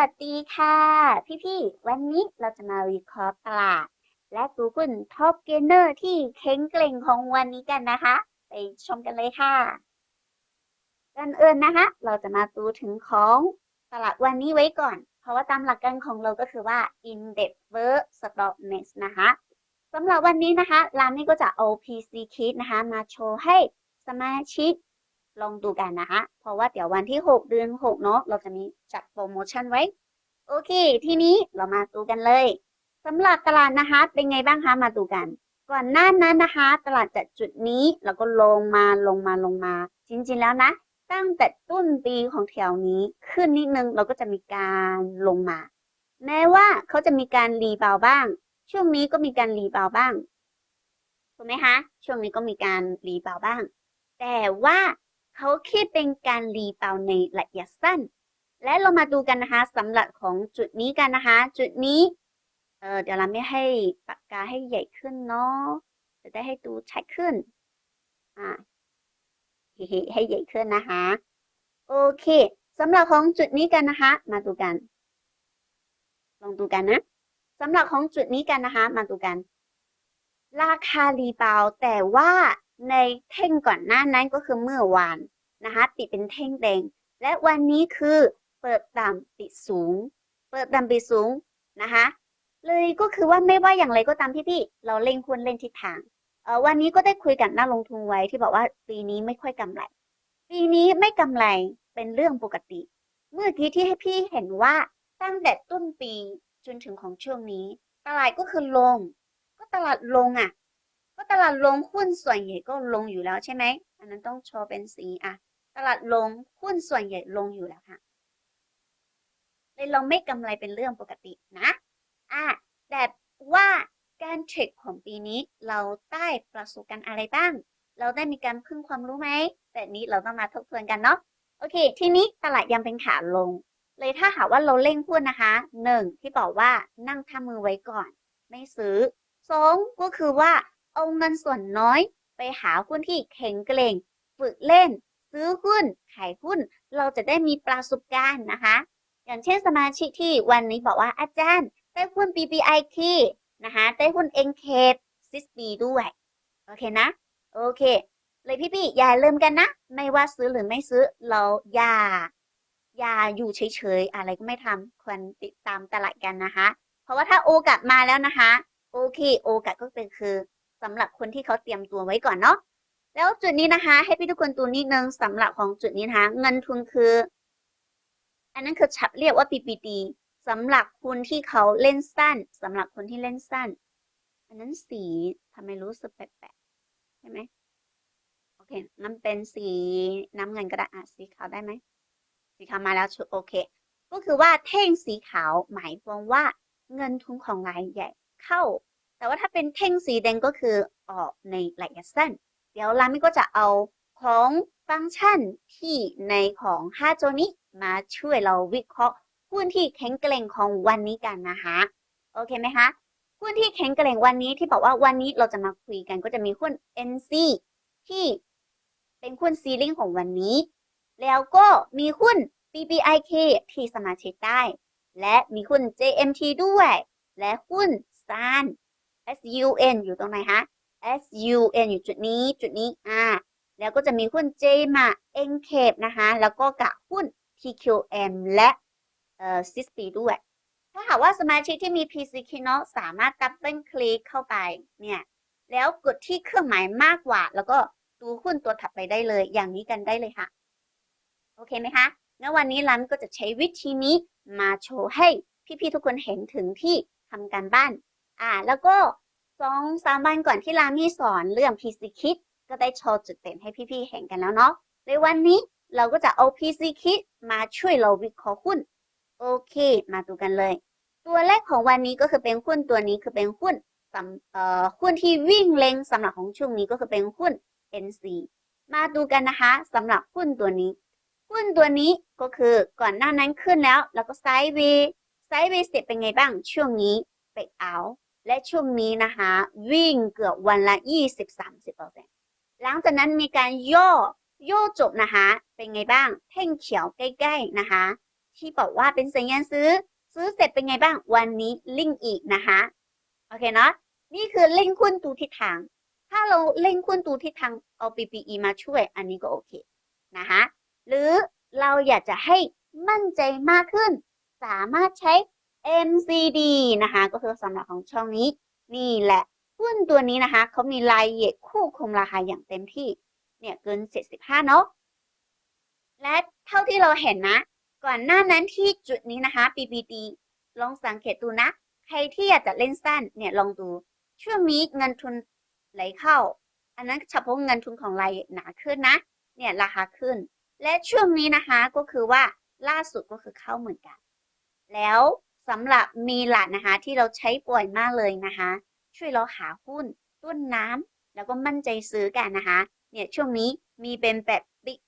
วัสดีค่ะ พี่ๆ วันนี้เราจะมาวิเคราะห์ตลาด และดูหุ้นท็อปเกนเนอร์ที่แข็งเกร่งของวันนี้กันนะคะ ไปชมกันเลยค่ะก่อนอื่นนะคะ เราจะมาดูถึงของตลาดวันนี้ไว้ก่อน เพราะว่าตามหลักการของเราก็คือว่า Index vs Stock Next นะคะสำหรับวันนี้นะคะรามนี่ก็จะเอา PC Kit นะคะ มาโชว์ให้สมาชิก ลองดูกันนะคะเพราะว่าเดี๋ยววันที่ 6 เดือน6เนาะเราจะมีจัดโปรโมชั่นไว้ โอเค ทีนี้เรามาดูกันเลยสำหรับตลาดนะคะ เป็นไงบ้างคะมาดูกัน ก่อนหน้านั้นนะคะ ตลาดจากจุดนี้แล้วก็ลงมาลงมาลงมา จริงๆแล้วนะ ตั้งแต่ต้นปีของแถวนี้ขึ้นนิดนึงเราก็จะมีการลงมา แม้ว่าเขาจะมีการรีบาวบ้าง ช่วงนี้ก็มีการรีบาวบ้างถูกไหมคะช่วงนี้ก็มีการรีบาวบ้าง แต่ว่า เขาคิดเป็นการรีบาวในระยะสั้น และเรามาดูกันนะคะสำหรับของจุดนี้กันนะคะ จุดนี้ เออเดี๋ยวเราไม่ให้ปากกาให้ใหญ่ขึ้นเนาะจะได้ให้ดูชัดขึ้น อ่าให้ใหญ่ขึ้นนะคะ โอเคสำหรับของจุดนี้กันนะคะ มาดูกัน ลองดูกันนะสำหรับของจุดนี้กันนะคะ มาดูกัน ราคารีบาวแต่ว่า ในเท่งก่อนหน้านั้นก็คือเมื่อวานนะคะปิดเป็นเท่งแดง และวันนี้คือเปิดต่ำปิดสูง เปิดต่ำปิดสูงนะคะเลยก็คือว่าไม่ว่าอย่างไรก็ตามพี่ๆเราเล่งควรเล่นทิศทางเออวันนี้ก็ได้คุยกับนักลงทุนไว้ที่บอกว่าปีนี้ไม่ค่อยกำไร ปีนี้ไม่กำไรเป็นเรื่องปกติ เมื่อกี้ที่ให้พี่เห็นว่าตั้งแต่ต้นปีจนถึงของช่วงนี้ ตลาดก็คือลง ก็ตลาดลงอะ ก็ตลาดลงหุ้นส่วนใหญ่ก็ลงอยู่แล้วใช่ไหมอันนั้นต้องโชว์เป็นสีอะ ตลาดลงหุ้นส่วนใหญ่ลงอยู่แล้วค่ะเลยเราไม่กำไรเป็นเรื่องปกตินะอะแต่ว่าการเทรดของปีนี้เราได้ประสบการณ์อะไรบ้าง เราได้มีการพึ่งความรู้ไหม แต่นี้เราต้องมาทบทวนกันเนาะ โอเค ทีนี้ตลาดยังเป็นขาลง เลยถ้าหากว่าเราเล่งหุ้นนะคะหนึ่งที่บอกว่านั่งท่ามือไว้ก่อน ไม่ซื้อสองก็คือว่า เอาเงินส่วนน้อย ไปหาหุ้นที่แข็งแกร่ง ฝึกเล่น ซื้อหุ้น ขายหุ้น เราจะได้มีประสบการณ์นะคะ อย่างเช่นสมาชิกที่วันนี้บอกว่าอาจารย์ ได้หุ้น BBIT นะคะได้หุ้น Encap ซิสบีด้วย โอเคนะ โอเค เลยพี่ๆอย่าลืมกันนะ ไม่ว่าซื้อหรือไม่ซื้อเราอย่าอย่าอยู่เฉยๆ อะไรก็ไม่ทำควรติดตามตลาดกันนะคะ เพราะว่าถ้าโอกาสมาแล้วนะคะ โอเค โอกาสก็เป็นคือ สำหรับคนที่เขาเตรียมตัวไว้ก่อนเนาะแล้วจุดนี้นะคะ ให้พี่ทุกคนดูนิดนึงสำหรับของจุดนี้นะคะ เงินทุนคือ อันนั้นคือชับเรียกว่า PPD สำหรับคนที่เขาเล่นสั้นสำหรับคนที่เล่นสั้น อันนั้นสีทำไมรู้สึกแปลกๆใช่ไหมโอเคนั่นเป็นสีน้ำเงินก็ได้อะสีขาวได้ไหมสีขาวมาแล้วชุดโอเค ก็คือว่าเท่งสีขาวหมายความว่าเงินทุนของรายใหญ่เข้า แต่ว่าถ้าเป็นเท่งสีแดงก็คือออกในระยะสั้นเดี๋ยวรามิก็จะเอาของฟังก์ชันที่ในของ5โจนี้มาช่วยเราวิเคราะห์หุ้นที่แข็งแกร่งของวันนี้กันนะคะโอเคไหมคะหุ้นที่แข็งแกร่งวันนี้ที่บอกว่าวันนี้เราจะมาคุยกันก็จะมีหุ้น NC ที่เป็นหุ้นซีลิงของวันนี้ แล้วก็มีหุ้น BBIK ที่สมาชิกได้ และมีหุ้น JMT ด้วย และหุ้นซัน SUN อยู่ตรงไหนคะ SUN อยู่จุดนี้จุดนี้อ่าแล้วก็จะมีหุ้น JMA Encap นะคะ แล้วก็กับหุ้น TQM และเอ่อ CISP ด้วย ถ้าหากว่าสมาชิกที่มี PC k e y n o t สามารถดับเบิลคลิกเข้าไปเนี่ย แล้วกดที่เครื่องหมายมากกว่า แล้วก็ดูหุ้นตัวถัดไปได้เลย อย่างนี้กันได้เลยค่ะ โอเคไหมคะงั้นวันนี้รันก็จะใช้วิธีนี้มาโชว์ให้พี่ๆทุกคนเห็นถึงที่ทำการบ้าน อ่า แล้วก็ สองสามวันก่อนที่รามีสอนเรื่อง PC Kit ก็ได้โชว์จุดเด่นให้พี่ๆเห็นกันแล้วเนาะในวันนี้เราก็จะเอา PC Kit มาช่วยเราวิเคราะห์หุ้น โอเค มาดูกันเลย ตัวแรกของวันนี้ก็คือเป็นหุ้นตัวนี้คือเป็นหุ้นสำเอ่อหุ้นที่วิ่งเล็งสำหรับของช่วงนี้ก็คือเป็นหุ้น NC มาดูกันนะคะสำหรับหุ้นตัวนี้ หุ้นตัวนี้ก็คือก่อนหน้านั้นขึ้นแล้ว แล้วก็ไซด์เวย์ไซด์เวย์เสร็จเป็นไงบ้างช่วงนี้เบรกเอา และช่วงนี้นะคะ วิ่งเกือบวันละ 20-30%หลังจากนั้นมีการย่อย่อจบนะคะ เป็นไงบ้างแท่งเขียวใกล้ๆนะคะ ที่บอกว่าเป็นสัญญาณซื้อ ซื้อเสร็จเป็นไงบ้าง วันนี้ลิงอีกนะคะ โอเคเนาะ นี่คือเล่งหุ้นดูทิศทาง ถ้าเราเล่งหุ้นดูทิศทางเอา PPE มาช่วย อันนี้ก็โอเคนะคะ หรือเราอยากจะให้มั่นใจมากขึ้น สามารถใช้ MCD นะคะก็คือสำหรับของช่องนี้นี่แหละหุ้นตัวนี้นะคะเขามีรายละเอียดควบคุมราคาอย่างเต็มที่เนี่ยเกิน 75 เนาะและเท่าที่เราเห็นนะ ก่อนหน้านั้นที่จุดนี้นะคะ PPD ลองสังเกตดูนะ ใครที่อยากจะเล่นสั้นเนี่ยลองดู ช่วงนี้เงินทุนไหลเข้า อันนั้นเฉพาะเงินทุนของรายหนาขึ้นนะ เนี่ยราคาขึ้น และช่วงนี้นะคะก็คือว่าล่าสุดก็คือเข้าเหมือนกัน แล้ว สำหรับมีหลัดนะคะ ที่เราใช้บ่อยมากเลยนะคะ ช่วยเราหาหุ้นต้นน้ำแล้วก็มั่นใจซื้อกันนะคะ เนี่ยช่วงนี้มีเป็นแบบบิ๊ก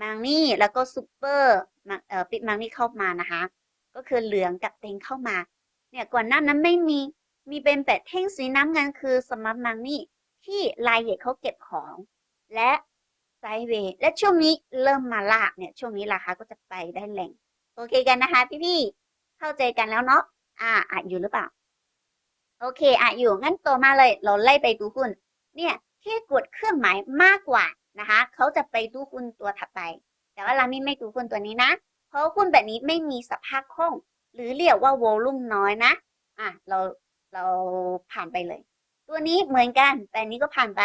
มังนี่แล้วก็ซูเปอร์เอ่อบิ๊กมังนี่เข้ามานะคะ ก็คือเหลืองกับเต็งเข้ามา เนี่ยก่อนหน้านั้นไม่มีมีเป็นแบบเท่งสีน้ำเงินคือสมาร์ทมังนี่ที่รายละเอียดเขาเก็บของ และไซเวและช่วงนี้เริ่มมาลากเนี่ยช่วงนี้ราคาก็จะไปได้แรงโอเคกันนะคะพี่ๆ เข้าใจกันแล้วเนาะอ่าอะอยู่หรือเปล่า โอเคอะอยู่งั้นตัวมาเลยเราไล่ไปดูหุ้นเนี่ยที่กดเครื่องหมายมากกว่านะคะเขาจะไปดูหุ้นตัวถัดไป แต่ว่าเราไม่ไม่ดูหุ้นตัวนี้นะ เพราะหุ้นแบบนี้ไม่มีสภาพคล่อง หรือเรียกว่าโวลุ่มน้อยนะอะเราเราผ่านไปเลย ตัวนี้เหมือนกัน แต่นี้ก็ผ่านไป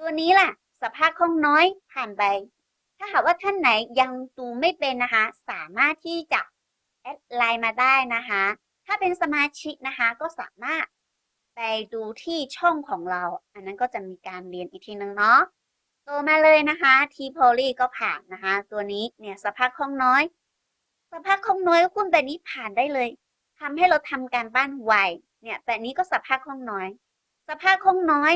ตัวนี้ล่ะ สภาพคล่องน้อยผ่านไป ถ้าหากว่าท่านไหนยังดูไม่เป็นนะคะ สามารถที่จะ แอดไลน์มาได้นะคะ ถ้าเป็นสมาชิกนะคะก็สามารถไปดูที่ช่องของเรา อันนั้นก็จะมีการเรียนอีกทีนึงเนาะตัวมาเลยนะคะ ทีโพลีก็ผ่านนะคะ ตัวนี้เนี่ยสภาพคล่องน้อย สภาพคล่องน้อยหุ้นแบบนี้ผ่านได้เลยทำให้เราทำการบ้านไวเนี่ยแบบนี้ก็สภาพคล่องน้อย สภาพคล่องน้อย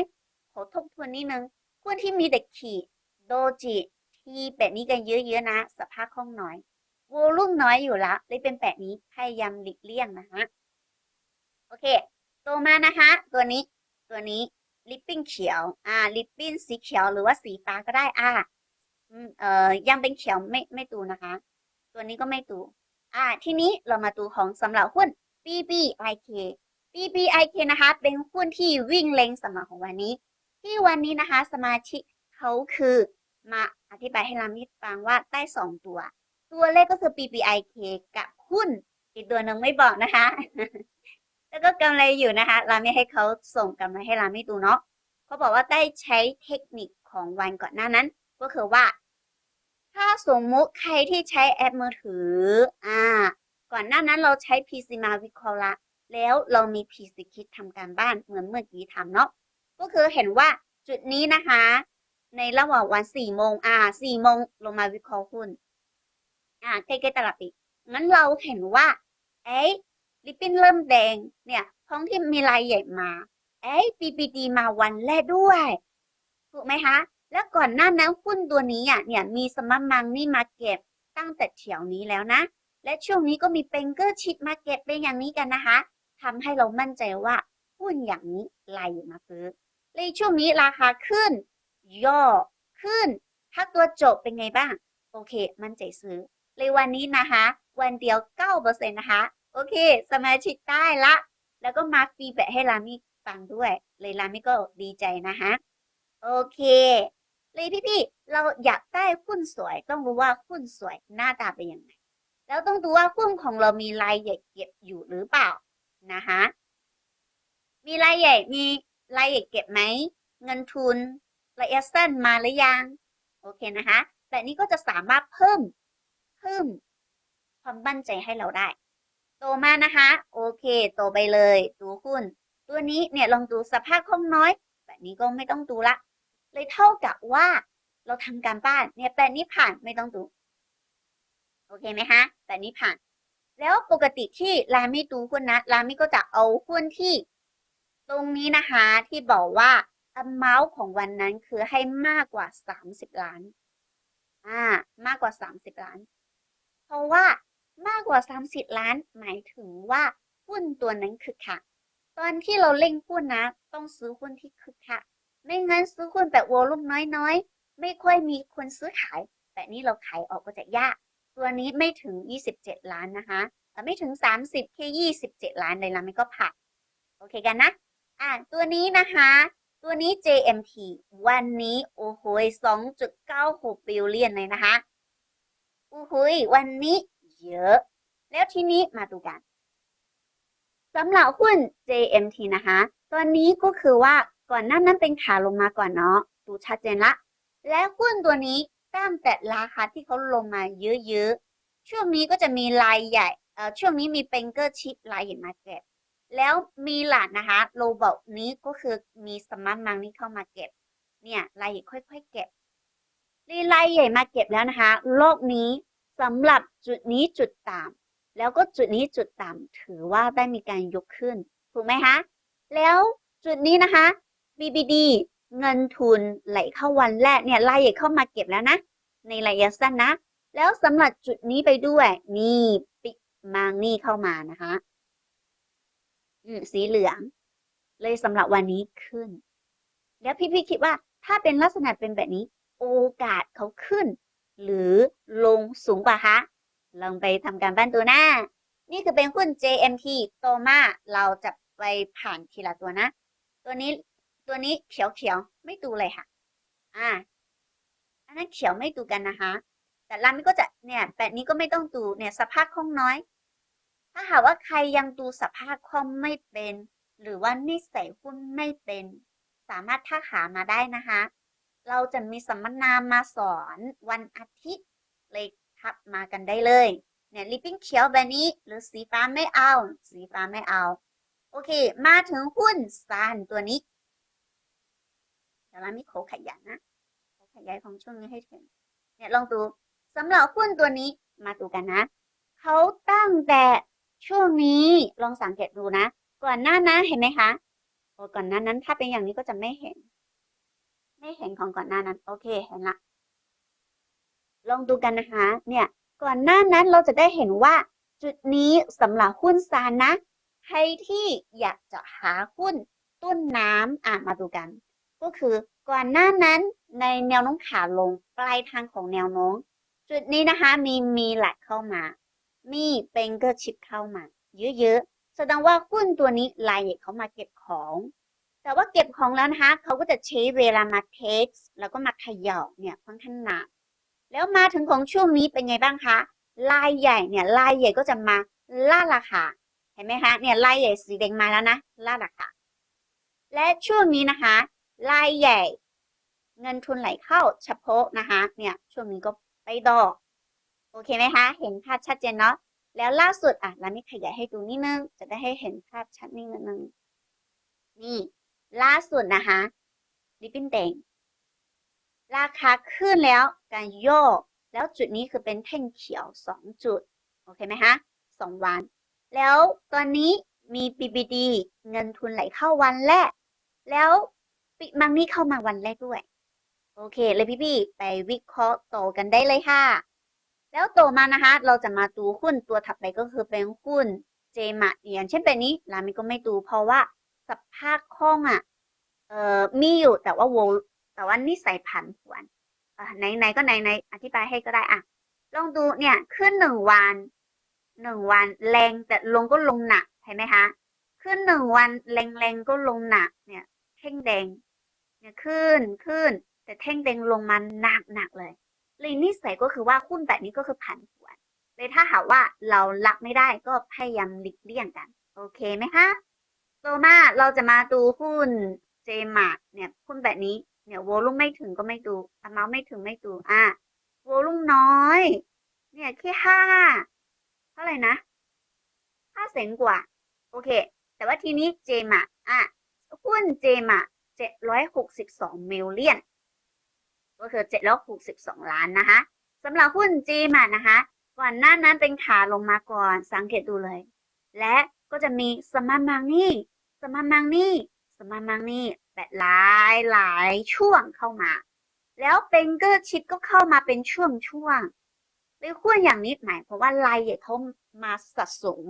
ขอทบทวนนิดนึงหุ้นที่มีแต่ขีดโดจิที่แบบนี้กันเยอะๆนะ สภาพคล่องน้อย วอลุ่มน้อยอยู่ละเลยเป็นแบบนี้พยายามหลีกเลี่ยงนะคะโอเคตัวมานะคะ ตัวนี้ตัวนี้ลิปปิ้นเขียวอ่าลิปปิ้นสีเขียวหรือว่าสีฟ้าก็ได้อ่าอืมเอ่อยังเป็นเขียวไม่ไม่ตูนะคะ ตัวนี้ก็ไม่ตูอ่า ทีนี้เรามาดูของสำหรับหุ้น BBIK BBIK นะคะ เป็นหุ้นที่วิ่งเล็งสำหรับของวันนี้ ที่วันนี้นะคะ สมาชิกเขาคือมาอธิบายให้เรามิฟังว่าได้สองตัว ตัวเลขก็คือ BBIK กับหุ้นอีกตัวหนึ่งไม่บอกนะคะ แล้วก็กำไรอยู่นะคะราไม่ให้เขาส่งกำไรให้ราไม่ดูเนาะเขาบอกว่าได้ใช้เทคนิคของวันก่อนหน้านั้น ก็คือว่า ถ้าสมมุติใครที่ใช้แอปมือถือ อ่า ก่อนหน้านั้นเราใช้ PC มาวิเคราะห์ละแล้วเรามี PC คิดทำการบ้านเหมือนเมื่อกี้ทำเนาะก็คือเห็นว่าจุดนี้นะคะ ในระหว่างวันสี่โมงอ่าสี่โมงลงมาวิเคราะห์หุ้น อ่าใกล้ๆตลาดปิดงั้นเราเห็นว่าเอ๊ะลิปปิ้นเริ่มแดงเนี่ยท้องที่มีรายใหญ่มาเอ๊ะ BBD มาวันแรกด้วย ถูกไหมคะ แล้วก่อนหน้านั้นหุ้นตัวนี้อะเนี่ยมีสมัมมังนี่มาเก็บตั้งแต่แถวนี้แล้วนะ และช่วงนี้ก็มีเป็นเกอร์ชิดมาเก็บเป็นอย่างนี้กันนะคะทำให้เรามั่นใจว่าหุ้นอย่างนี้ไหลมาซื้อเลยช่วงนี้ราคาขึ้น ย่อขึ้น ถ้าตัวจบเป็นไงบ้าง โอเค มั่นใจซื้อ เลยวันนี้นะคะ วันเดียว9%นะคะ โอเค สมาชิกได้ละ แล้วก็มาฟีดแบ็ให้รามิฟังด้วย เลยรามิก็ดีใจนะคะโอเค เลยพี่ๆเราอยากได้หุ้นสวย ต้องรู้ว่าหุ้นสวยหน้าตาเป็นยังไง แล้วต้องดูว่าหุ้นของเรามีรายใหญ่เก็บอยู่หรือเปล่านะคะมีรายใหญ่มีรายใหญ่เก็บไหม เงินทุนระยะสั้นมาหรือยัง โอเคนะคะ แบบนี้ก็จะสามารถเพิ่ม เพิ่มความมั่นใจให้เราได้ โตมานะคะ โอเค โตไปเลยดูหุ้น ตัวนี้เนี่ยลองดูสภาพคล่องน้อย แบบนี้ก็ไม่ต้องดูละ เลยเท่ากับว่าเราทำการบ้านเนี่ยแบบนี้ผ่านไม่ต้องดู โอเคไหมคะแบบนี้ผ่าน แล้วปกติที่รามไม่ดูหุ้นนะรามไม่ก็จะเอาหุ้นที่ ตรงนี้นะคะที่บอกว่า amount ของวันนั้นคือให้มากกว่า 30 ล้าน อ่า มากกว่า 30 ล้าน เพราะว่ามากกว่า 30 ล้าน หมายถึงว่าหุ้นตัวนั้นคึกคักตอนที่เราเล่งหุ้นนะ ต้องซื้อหุ้นที่คึกคักไม่งั้นซื้อหุ้นแบบวอลุ่มน้อยๆ ไม่ค่อยมีคนซื้อขาย แบบนี้เราขายออกก็จะยาก ตัวนี้ไม่ถึง 27 ล้านนะคะแต่ไม่ถึง 30แค่27 ล้านเลยละไม่ก็ผ่านโอเคกันนะอะตัวนี้นะคะ ตัวนี้ JMT วันนี้โอ้โห2.96 บิลเลียนเลยนะคะ อ้โหวันนี้เยอะ แล้วทีนี้มาดูกันสำหรับหุ้น JMT นะคะ ตัวนี้ก็คือว่าก่อนหน้านั้นเป็นขาลงมาก่อนเนาะดูชัดเจนละ และหุ้นตัวนี้ตั้งแต่ราคาที่เขาลงมาเยอะๆ ช่วงนี้ก็จะมีรายใหญ่เอ่อช่วงนี้มีเป็นเกอร์ชิปรายใหญ่มาเก็บ แล้วมีหลานนะคะโลบอกนี้ก็คือมีสมาร์ทมังนี่เข้ามาเก็บ เนี่ยรายใหญ่ค่อยๆเก็บ รีรายใหญ่มาเก็บแล้วนะคะโลกนี้สำหรับจุดนี้จุดต่ำแล้วก็จุดนี้จุดต่ำถือว่าได้มีการยกขึ้น ถูกไหมคะแล้วจุดนี้นะคะ BBD เงินทุนไหลเข้าวันแรกเนี่ยรายใหญ่เข้ามาเก็บแล้วนะ ในระยะสั้นนะ แล้วสำหรับจุดนี้ไปด้วย นี่ปิกมังนี่เข้ามานะคะอืมสีเหลือง เลยสำหรับวันนี้ขึ้น แล้วพี่ๆคิดว่าถ้าเป็นลักษณะเป็นแบบนี้ โอกาสเขาขึ้น หรือลงสูงกว่าคะลองไปทำการบ้านตัวหน้า นี่คือเป็นหุ้น JMT โตมาเราจะไปผ่านทีละตัวนะ ตัวนี้ตัวนี้เขียวเขียวๆไม่ดูเลยค่ะ อ่า อันนั้นเขียวไม่ดูกันนะคะ แต่ลามิก็จะเนี่ยแบบนี้ก็ไม่ต้องดูเนี่ยสภาพคล่องน้อย ถ้าหากว่าใครยังดูสภาพคล่องไม่เป็น หรือว่านิสัยหุ้นไม่เป็น สามารถทักหามาได้นะคะ เราจะมีสัมมนามาสอนวันอาทิตย์ เลยทักมากันได้เลยเนี่ยลิปปิ้งเขียวแบบนี้ หรือสีฟ้าไม่เอา สีฟ้าไม่เอา โอเค มาถึงหุ้นซานตัวนี้ เดี๋ยวเรามีโขขยายนะโขขยายของช่วงนี้ให้ถึงเนี่ยลองดูสำหรับหุ้นตัวนี้มาดูกันนะเขาตั้งแต่ช่วงนี้ลองสังเกตดูนะ ก่อนหน้านั้นเห็นไหมคะโอ้ก่อนหน้านั้นถ้าเป็นอย่างนี้ก็จะไม่เห็น ไม่เห็นของก่อนหน้านั้น โอเคเห็นละ ลองดูกันนะคะ เนี่ย ก่อนหน้านั้นเราจะได้เห็นว่า จุดนี้สำหรับหุ้นซานนะ ใครที่อยากจะหาหุ้นต้นน้ำอะมาดูกัน ก็คือก่อนหน้านั้นในแนวโน้มขาลงปลายทางของแนวโน้มจุดนี้นะคะ มีมีหลักเข้ามา มีเป็นเกอร์ชิปเข้ามา เยอะๆแสดงว่าหุ้นตัวนี้รายใหญ่เขามาเก็บของ แต่ว่าเก็บของแล้วนะคะเขาก็จะใช้เวลามาเทคแล้วก็มาเขย่าเนี่ยค่อนข้างหนานแล้วมาถึงของช่วงนี้เป็นไงบ้างคะรายใหญ่เนี่ยรายใหญ่ก็จะมาล่าราคาเห็นไหมคะเนี่ยรายใหญ่สีแดงมาแล้วนะล่าราคาและช่วงนี้นะคะรายใหญ่ เงินทุนไหลเข้าเฉพาะนะคะเนี่ยช่วงนี้ก็ไปดอก โอเคไหมคะเห็นภาพชัดเจนเนาะแล้วล่าสุดอะเราไม่ขยายให้ดูนิดนึงจะได้ให้เห็นภาพชัดนิดนึงนี่ ล่าสุดนะคะริบบิ้นแดงราคาขึ้นแล้วการโยก แล้วจุดนี้คือเป็นแท่งเขียวสองจุด โอเคไหมคะสองวัน แล้วตอนนี้มี BBD เงินทุนไหลเข้าวันแรก แล้วปิมังนี่เข้ามาวันแรกด้วย โอเคเลยพี่ๆไปวิเคราะห์โตอกันได้เลยค่ะ แล้วโตมานะคะ เราจะมาดูหุ้นตัวถัดไปก็คือเป็นหุ้นเจมาอย่างเช่นเป็นนี้ รามิก็ไม่ดูเพราะว่า สภาพคล่องอะเอ่อมีอยู่แต่ว่าวงแต่ว่านิสัยผันผวนไหนไหนก็ไหนไหนอธิบายให้ก็ได้อะลองดูเนี่ยขึ้นหนึ่งวันหนึ่งวันแรงแต่ลงก็ลงหนักเห็นไหมคะขึ้นหนึ่งวันแรงแรงก็ลงหนักเนี่ยแท่งแดงเนี่ยขึ้นขึ้น แต่แท่งแดงลงมาหนักหนักเลยเลยนิสัยก็คือว่าหุ้นแบบนี้ก็คือผันผวนเลยถ้าหากว่าเรารับไม่ได้ก็พยายามหลีกเลี่ยงกัน โอเคไหมคะ ต่อมาเราจะมาดูหุ้นเจมาร์เนี่ยหุ้นแบบนี้เนี่ยวอลุ่มไม่ถึงก็ไม่ดูอามาไม่ถึงไม่ดูอะวอลุ่มน้อย เนี่ยแค่ห้าเท่าไหร่นะห้าแสนกว่า โอเค แต่ว่าทีนี้เจมาอะหุ้นเจมาเจ็ดร้อยหกสิบสองมิลเลียนก็คือเจ็ดร้อยหกสิบสองล้านนะคะสำหรับหุ้นเจมานะคะ ก่อนหน้านั้นเป็นขาลงมาก่อนสังเกตดูเลย และ ก็จะมีสมามังนี่สมามังนี่สมามังนี่แบบหลายหลายช่วงเข้ามา แล้วเป็นเกอร์ชิปก็เข้ามาเป็นช่วงช่วงเลยหุ้นอย่างนี้หมายเพราะว่ารายใหญ่เขามาสะสม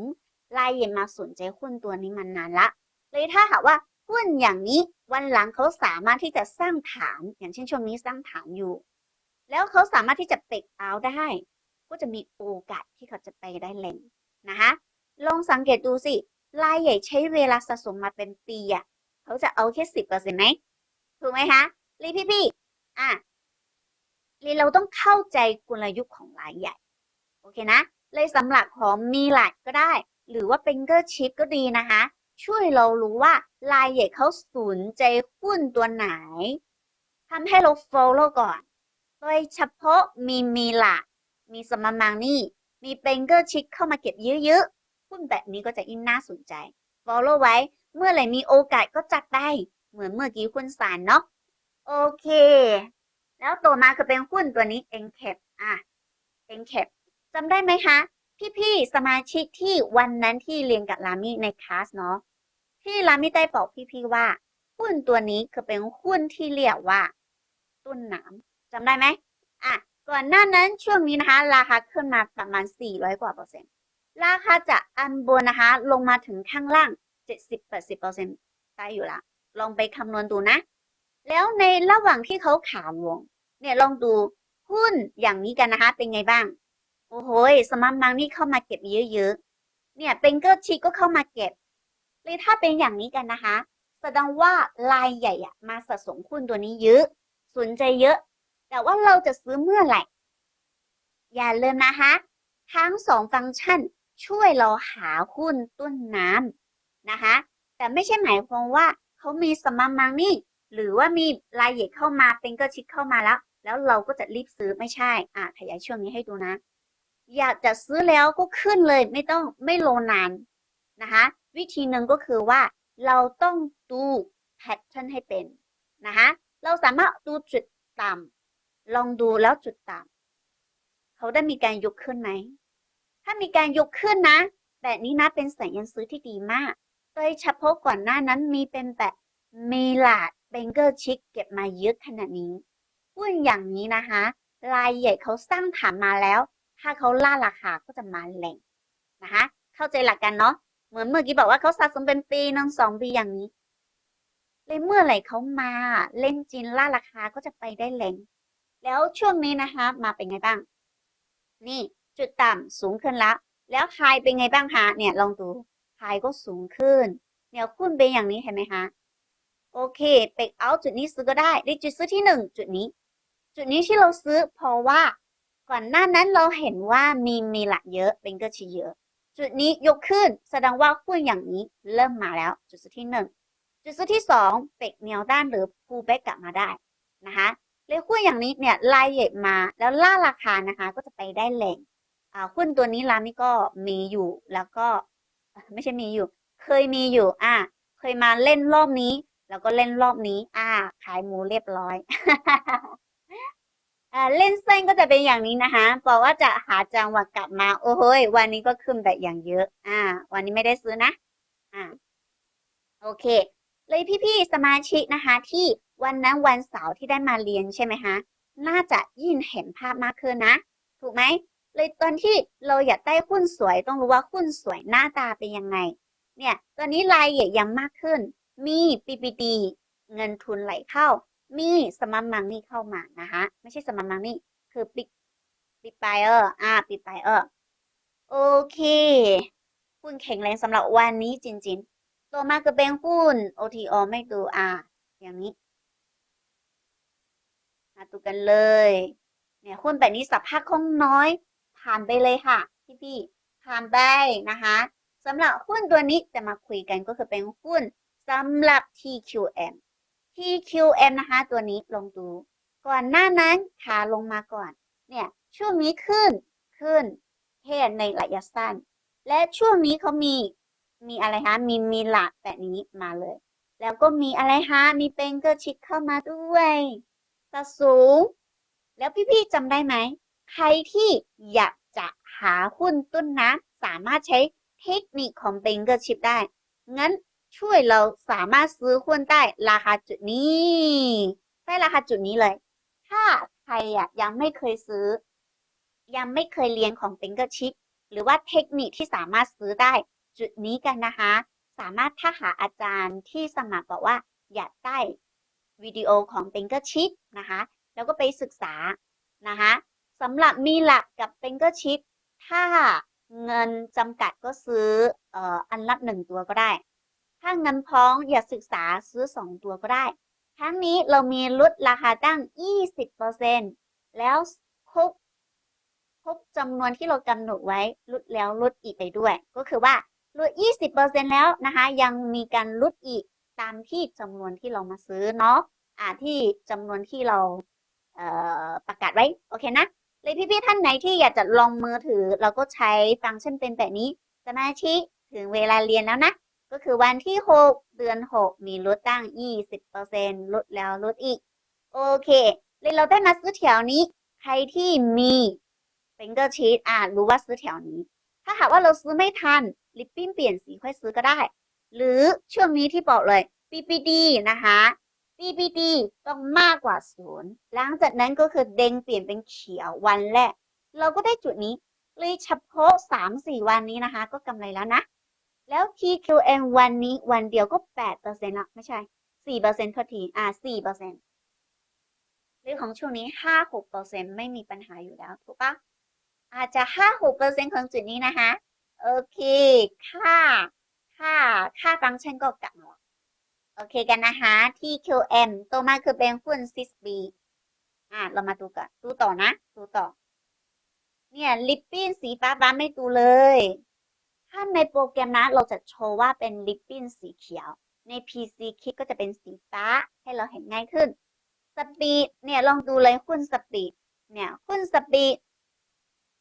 รายใหญ่มาสนใจหุ้นตัวนี้มานานละ เลยถ้าหากว่าหุ้นอย่างนี้วันหลังเขาสามารถที่จะสร้างฐาน อย่างเช่นช่วงนี้สร้างฐานอยู่ แล้วเขาสามารถที่จะเปกเอาได้ ก็จะมีโอกาสที่เขาจะไปได้แรงนะคะ ลองสังเกตดูสิรายใหญ่ใช้เวลาสะสมมาเป็นปีอะเขาจะเอาแค่สิบเปอร์เซ็นต์ไหมถูกไหมคะรีพี่พี่อะรีเราต้องเข้าใจกลยุทธ์ของรายใหญ่ โอเคนะ เลยสำหรับของมีหลักก็ได้ หรือว่าเป็นเกอร์ชิปก็ดีนะคะ ช่วยเรารู้ว่ารายใหญ่เขาสนใจหุ้นตัวไหนทำให้เรา follow ก่อน โดยเฉพาะมีมีหลัก มีสมมังนี่ มีเป็นเกอร์ชิปเข้ามาเก็บเยอะๆ หุ้นแบบนี้ก็จะยิ่งน่าสนใจ follow ไว้ เมื่อไหร่มีโอกาสก็จัดได้ เหมือนเมื่อกี้คุณสารเนาะ โอเค แล้วตัวมาคือเป็นหุ้นตัวนี้ e n c a p อะ e n c a p จำได้ไหมคะ พี่ๆ สมาชิกที่วันนั้นที่เรียนกับลามี่ในคลาสเนาะ ที่ลามี่ได้บอกพี่ๆว่า หุ้นตัวนี้คือเป็นหุ้นที่เรียกว่า ต้นน้ำจำได้ไหมอะ ก่อนหน้านั้นช่วงนี้นะคะ ราคาขึ้นมาประมาณ 400 กว่าเปอร์เซ็นต์ ราคาจากอันบนนะคะ ลงมาถึงข้างล่าง 70-80เปอร์เซ็นต์ได้อยู่ละลองไปคำนวณดูนะ แล้วในระหว่างที่เขาขาวง เนี่ยลองดูหุ้นอย่างนี้กันนะคะ เป็นไงบ้าง โอ้โหสมัมมังนี่เข้ามาเก็บเยอะๆ เนี่ยเป็นเกอร์ชิก็เข้ามาเก็บ เลยถ้าเป็นอย่างนี้กันนะคะ แสดงว่ารายใหญ่อะมาสะสมหุ้นตัวนี้เยอะ สนใจเยอะ แต่ว่าเราจะซื้อเมื่อไหร่ อย่าลืมนะคะ ทั้งสองฟังก์ชัน ช่วยเราหาหุ้นต้นน้ำนะคะ แต่ไม่ใช่หมายความว่าเขามีสมัมมังนี่ หรือว่ามีรายใหญ่เข้ามาเป็นกอร์ชิเข้ามาแล้ว แล้วเราก็จะรีบซื้อไม่ใช่ อะขยายช่วงนี้ให้ดูนะ อยากจะซื้อแล้วก็ขึ้นเลยไม่ต้องไม่รอนานนะคะ วิธีหนึ่งก็คือว่าเราต้องดูแพทเทิร์นให้เป็นนะคะเราสามารถดูจุดต่ำลองดูแล้วจุดต่ำเขาได้มีการยกขึ้นไหม ถ้ามีการยกขึ้นนะ แบบนี้นะเป็นสัญญาณซื้อที่ดีมากโดยเฉพาะก่อนหน้านั้นมีเป็นแบบมีหลาดเบงเกอร์ชิกเก็บมาเยอะขนาดนี้หุ้นอย่างนี้นะคะรายใหญ่เขาสร้างฐานมาแล้ว ถ้าเขาล่าราคาก็จะมาแรงนะคะ เข้าใจหลักกันเนาะเหมือนเมื่อกี้บอกว่าเขาสะสมเป็นปีนึงสองปีอย่างนี้เลยเมื่อไหร่เขามาเล่นจีนล่าราคาก็จะไปได้แรงแล้วช่วงนี้นะคะ มาเป็นไงบ้าง นี่ จุดต่ำสูงขึ้นแล้วแล้วไฮเป็นไงบ้างคะเนี่ยลองดูไฮก็สูงขึ้นเนี่ยหุ้นเป็นอย่างนี้เห็นไหมคะโอเคเปกเอาจุดนี้ซื้อก็ได้ได้จุดซื้อที่หนึ่งจุดนี้ จุดนี้ที่เราซื้อเพราะว่าก่อนหน้านั้นเราเห็นว่ามีมีหลักเยอะเป็นกอร์ชีเยอะ จุดนี้ยกขึ้นแสดงว่าหุ้นอย่างนี้เริ่มมาแล้ว จุดซื้อที่หนึ่งจุดซื้อที่สองเปกแนวด้านหรือพูแบ็กกลับมาได้นะคะเลยหุ้นอย่างนี้เนี่ยไล่เหยียบมาแล้วล่าราคานะคะก็จะไปได้แรงอ่า หุ้นตัวนี้ร้านนี้ก็มีอยู่แล้วก็ไม่ใช่มีอยู่ เคยมีอยู่ อ่าเคยมาเล่นรอบนี้ แล้วก็เล่นรอบนี้ อ่า ขายหมูเรียบร้อยอ่าเล่นเส้นก็จะเป็นอย่างนี้นะคะบอกว่าจะหาจังหวะกลับมา โอ้โหยวันนี้ก็ขึ้นแบบอย่างเยอะ อ่า วันนี้ไม่ได้ซื้อนะ อ่า โอเค เลยพี่ๆสมาชิกนะคะ ที่วันนั้นวันเสาร์ที่ได้มาเรียนใช่ไหมคะ น่าจะยิ่งเห็นภาพมากขึ้นนะ ถูกไหม เลยตอนที่เราอยากได้หุ้นสวยต้องรู้ว่าหุ้นสวยหน้าตาเป็นยังไง เนี่ยตอนนี้รายใหญ่ยังมากขึ้น มี PPD เงินทุนไหลเข้า มีสมัมมังนี่เข้ามานะคะไม่ใช่สมัมมังนี่คือปิกปิปายเออร์อ่าปิปายเออร์โอเคหุ้นแข็งแรงสำหรับวันนี้จริงๆตัวมากก็เป็นหุ้น OTO ไม่ดูอ่าอย่างนี้มาดูกันเลย เนี่ยหุ้นแบบนี้สับภาคคล่องน้อย ผ่านไปเลยค่ะพี่พี่ๆผ่านไปนะคะสำหรับหุ้นตัวนี้จะมาคุยกันก็คือเป็นหุ้นสำหรับ TQM TQM นะคะตัวนี้ลองดู ก่อนหน้านั้นขาลงมาก่อน เนี่ยช่วงนี้ขึ้นขึ้นแค่ในระยะสั้น และช่วงนี้เขามีมีอะไรคะมีมีหลักแบบนี้มาเลย แล้วก็มีอะไรคะมีเป็นเกอร์ชิดเข้ามาด้วยสูง แล้วพี่ๆจำได้ไหม ใครที่อยากจะหาหุ้นต้นน้ำสามารถใช้เทคนิคของเบงเกอร์ชิพได้ งั้นช่วยเราสามารถซื้อหุ้นได้ราคาจุดนี้ ได้ราคาจุดนี้เลย ถ้าใครอะยังไม่เคยซื้อ ยังไม่เคยเรียนของเบงเกอร์ชิพหรือว่าเทคนิคที่สามารถซื้อได้ จุดนี้กันนะคะ สามารถถ้าหาอาจารย์ที่สมัครบอกว่าอยากได้วิดีโอของเบงเกอร์ชิพนะคะ แล้วก็ไปศึกษานะคะ สำหรับมีหลักกับเป็นก็ชิปถ้าเงินจำกัดก็ซื้อเอ่ออันละหนึ่งตัวก็ได้ ถ้าเงินพ้องอยากศึกษาซื้อสองตัวก็ได้ ทั้งนี้เรามีลดราคาตั้ง 20%แล้วครบครบจำนวนที่เรากำหนดไว้ลดแล้วลดอีกไปด้วย ก็คือว่าลด 20%แล้วนะคะยังมีการลดอีกตามที่จำนวนที่เรามาซื้อเนาะอ่าที่จำนวนที่เราเอ่อประกาศไว้ โอเคนะ เลยพี่ๆท่านไหนที่อยากจะลองมือถือ เราก็ใช้ฟังก์ชันเป็นแบบนี้สมาชิกถึงเวลาเรียนแล้วนะ ก็คือวันที่ 6 เดือน 6 มีลดตั้ง 20%ลดแล้วลดอีก โอเค เลยเราได้มาซื้อแถวนี้ ใครที่มีเป็นเกอร์ชีตอ่ารู้ว่าซื้อแถวนี้ ถ้าหากว่าเราซื้อไม่ทันลิปปิ้นเปลี่ยนสีค่อยซื้อก็ได้ หรือช่วงนี้ที่บอกเลย PPD นะคะ PPD ต้องมากกว่าศูนย์หลังจากนั้นก็คือเด้งเปลี่ยนเป็นเขียววันแรก เราก็ได้จุดนี้เลยเฉพาะ 3-4 วันนี้นะคะ ก็กำไรแล้วนะ แล้ว TQM วันนี้วันเดียวก็ 8%ละไม่ใช่4%เท่าทีอ่า4%เรื่องของช่วงนี้ 5-6%ไม่มีปัญหาอยู่แล้ว ถูกปะอาจจะ 5-6%ของจุดนี้นะคะ โอเค ค่า ค่า ค่าฟังก์ชันก็กลับมา โอเคกันนะคะ TQM ตัวมาคือเป็นหุ้น 6B อ่าเรามาดูกันดูต่อนะ ดูต่อ เนี่ยลิปปิ้นสีฟ้าฟ้าไม่ดูเลย ถ้าในโปรแกรมนะ เราจะโชว์ว่าเป็นลิปปิ้นสีเขียว ใน PC คิดก็จะเป็นสีฟ้าให้เราเห็นง่ายขึ้นสปีดเนี่ยลองดูเลยหุ้นสปีดเนี่ยหุ้นสปีด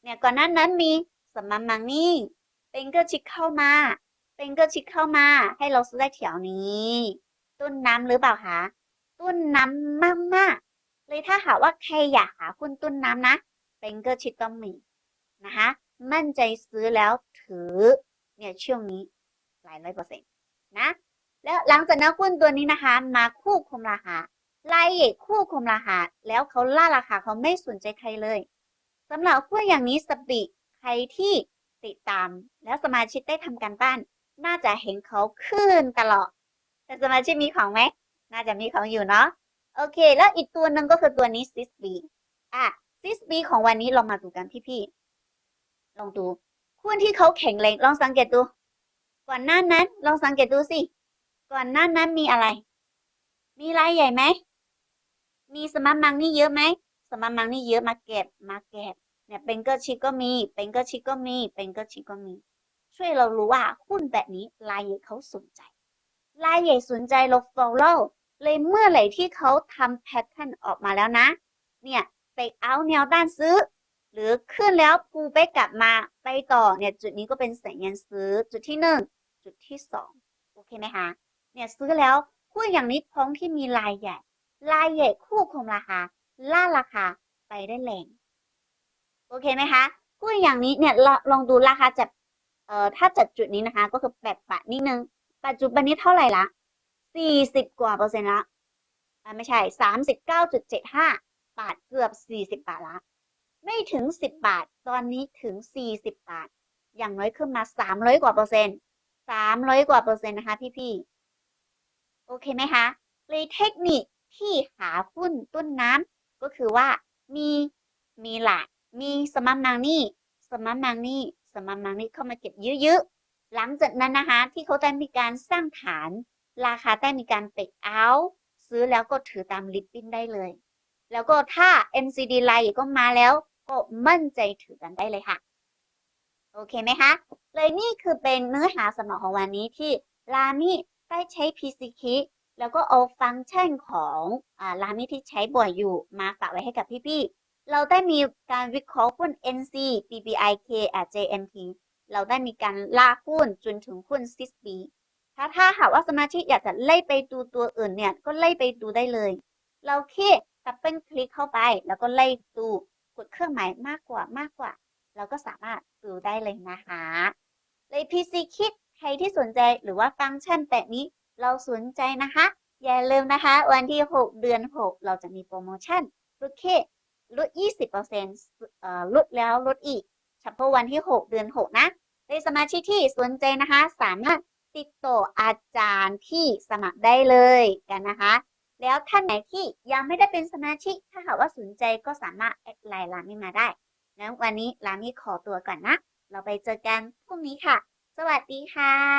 เนี่ยก่อนหน้านั้นมีสมัมมังนี่เป็นก็ชิคเข้ามาเป็นก็ชิคเข้ามา ให้เราซื้อได้แถวนี้ ตุ้นน้ำหรือเปล่าคะตุ้นน้ำมากมากเลยถ้าหากว่าใครอยากหาหุ้นต้นน้ำนะเป็นก็ชิคก็มีนะคะมั่นใจซื้อแล้วถือเนี่ยช่วงนี้หลายร้อยเปอร์เซ็นต์นะ แล้วหลังจากนั้นหุ้นตัวนี้นะคะ มาคู่คุมราคาไล่คู่คุมราคาแล้วเขาล่าราคาเขาไม่สนใจใครเลยสำหรับหุ้นอย่างนี้สปีใครที่ติดตามแล้วสมาชิกได้ทำการบ้าน น่าจะเห็นเขาขึ้นตลอด แต่สมาชิกมีของไหม น่าจะมีของอยู่เนาะ โอเค แล้วอีกตัวหนึ่งก็คือตัวนี้ซิสบีอะซิสบีของวันนี้ลองมาดูกันพี่ๆลองดูหุ้นที่เขาแข็งแรงลองสังเกตดู ก่อนหน้านั้น ลองสังเกตดูสิ ก่อนหน้านั้นมีอะไร มีรายใหญ่ไหม มีสมาร์ทมังนี่เยอะไหม สมาร์ทมังนี่เยอะมาเก็บมาเก็บเนี่ยเป็นกอร์ชิก็มี เป็นกอร์ชิก็มี เป็นกอร์ชิกก็มี ช่วยเรารู้ว่าหุ้นแบบนี้รายใหญ่เขาสนใจ รายใหญ่สนใจเรา follow เลยเมื่อไหร่ที่เขาทำแพทเทิร์นออกมาแล้วนะ เนี่ยไปเอาแนวด้านซื้อ หรือขึ้นแล้วปูไปกลับมาไปต่อเนี่ยจุดนี้ก็เป็นสัญญาณซื้อจุดที่หนึ่งจุดที่สองโอเคไหมคะเนี่ยซื้อแล้วหุ้นอย่างนี้พ้อมที่มีรายใหญ่รายใหญ่คู่คุมราคาล่าราคาไปได้แรงโอเคไหมคะหุ้นอย่างนี้เนี่ยลองดูราคาจัดเอ่อถ้าจัดจุดนี้นะคะ ก็คือแปดบาทนิดนึง ปัจจุบันนี้เท่าไหร่ละสี่สิบกว่าเปอร์เซ็นต์ละไม่ใช่สามสิบเก้าจุดเจ็ดห้าบาทเกือบสี่สิบบาทละ ไม่ถึงสิบบาท ตอนนี้ถึงสี่สิบบาท อย่างน้อยขึ้นมาสามร้อยกว่าเปอร์เซ็นต์สามร้อยกว่าเปอร์เซ็นต์นะคะพี่ๆ โอเคไหมคะเลยเทคนิคที่หาหุ้นต้นน้ำก็คือว่ามีมีหลักมีสมัมนางนี่สมัมนางนี่สมัมนางนี่เข้ามาเก็บเยอะๆ หลังจากนั้นนะคะที่เขาได้มีการสร้างฐาน ราคาได้มีการเตะเอาซื้อแล้วก็ถือตามลิปปิ้นได้เลย แล้วก็ถ้า MCD ไลน์ก็มาแล้ว ก็มั่นใจถือกันได้เลยค่ะ โอเคไหมคะ เลยนี่คือเป็นเนื้อหาสมองของวันนี้ที่ลามิได้ใช้ PC k แล้วก็เอาฟังก์ชันของอ่าลามิที่ใช้บ่อยอยู่มาฝากไว้ให้กับพี่ๆ เราได้มีการวิเคราะห์หุ้น NC BBIK JMT เราได้มีการล่าหุ้นจนถึงหุ้น 6B ถ้าถ้าหากว่าสมาชิกอยากจะไล่ไปดูตัวอื่นเนี่ย ก็ไล่ไปดูได้เลย เราแค่ดับเบิลคลิกเข้าไป แล้วก็ไล่ดูกดเครื่องหมายมากกว่ามากกว่า เราก็สามารถดูได้เลยนะคะเลย PC คิดใครที่สนใจหรือว่าฟังก์ชันแบบนี้เราสนใจนะคะ อย่าลืมนะคะ วันที่ 6 เดือน 6 เราจะมีโปรโมชั่นลดแค่ลด 20%ลดแล้วลดอีก เฉพาะวันที่ 6 เดือน 6 นะในสมาชิกที่สนใจนะคะ สามารถติดต่ออาจารย์ที่สมัครได้เลยกันนะคะ แล้วท่านไหนที่ยังไม่ได้เป็นสมาชิก ถ้าหากว่าสนใจก็สามารถแอดไลน์รามี่มาได้งั้นวันนี้รามี่ขอตัวก่อนนะ เราไปเจอกันพรุ่งนี้ค่ะ สวัสดีค่ะ